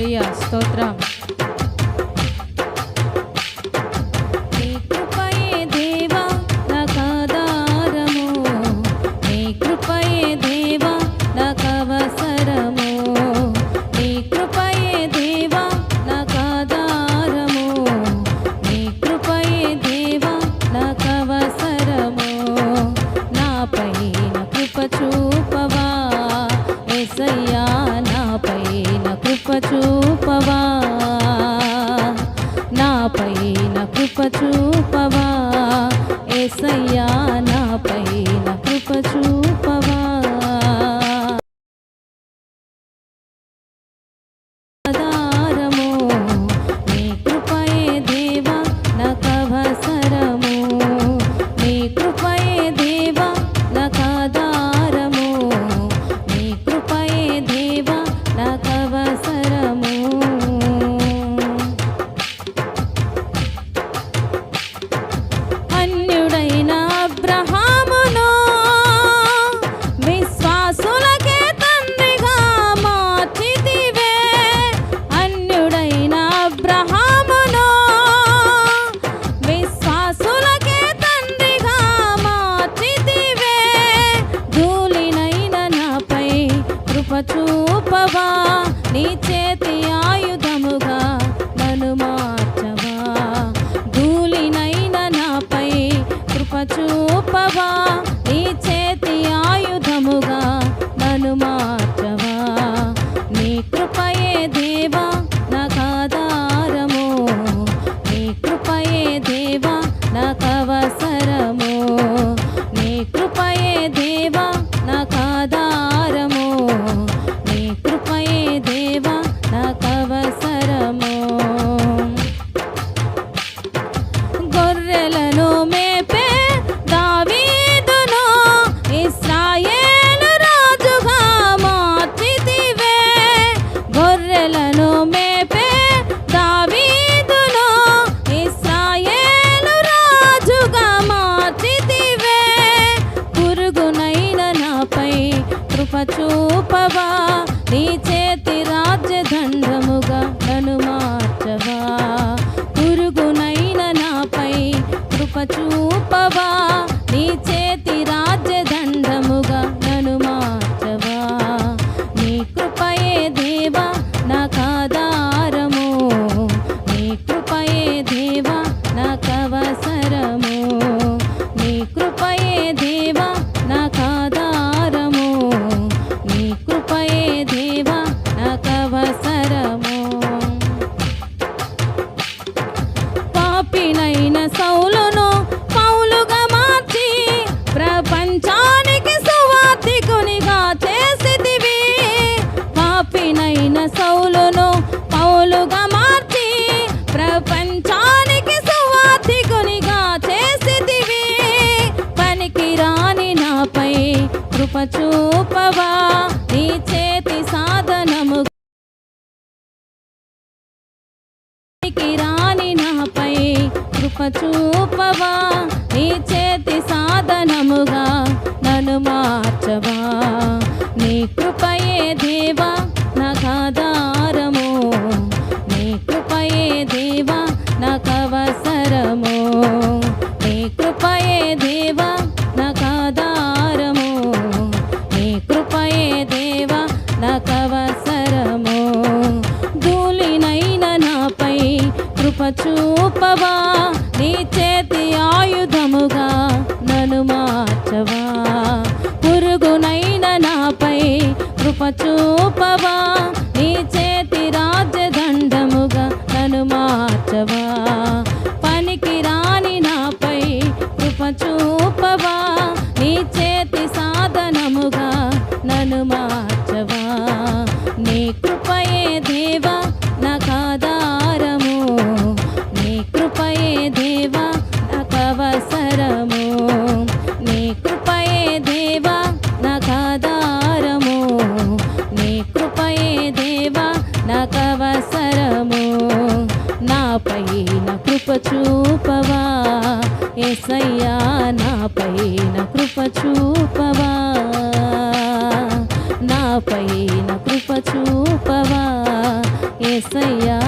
హల్లెలూయా స్తోత్రం చూపవా? నాపైన కృప చూపవా? ఏసయ్యా నాపైన కృప చూ చూపవా నీ చేతి ఆయుధముగా నన్ను మార్చవా? ధూళినైన నాపై కృప చూపవా నీ చేతి ఆయుధముగా నన్ను మార్చవా? నీ కృపయే దేవా కృప చూపవా నీ చేతి రాజ్యదండముగా నను మార్చవా. పురుగునైన నాపై కృప చూపవా నీ చే కృప చూపవా? నీ చేతి సాధనము పనికి రాని నాపై కృప చూపవా? నీ చేతి సాధనముగా నన్ను మార్చవా? నీ కృపయే దేవా నా కాదా చూపవా నీ చేతి ఆయుధముగా నన్ను మార్చవా? పురుగునైన నాపై కృప చూపవా? కృప చూపవా? ఏసయ్యా నా పైన కృప చూపవా? నా పైన కృప చూపవా? ఏసయ్యా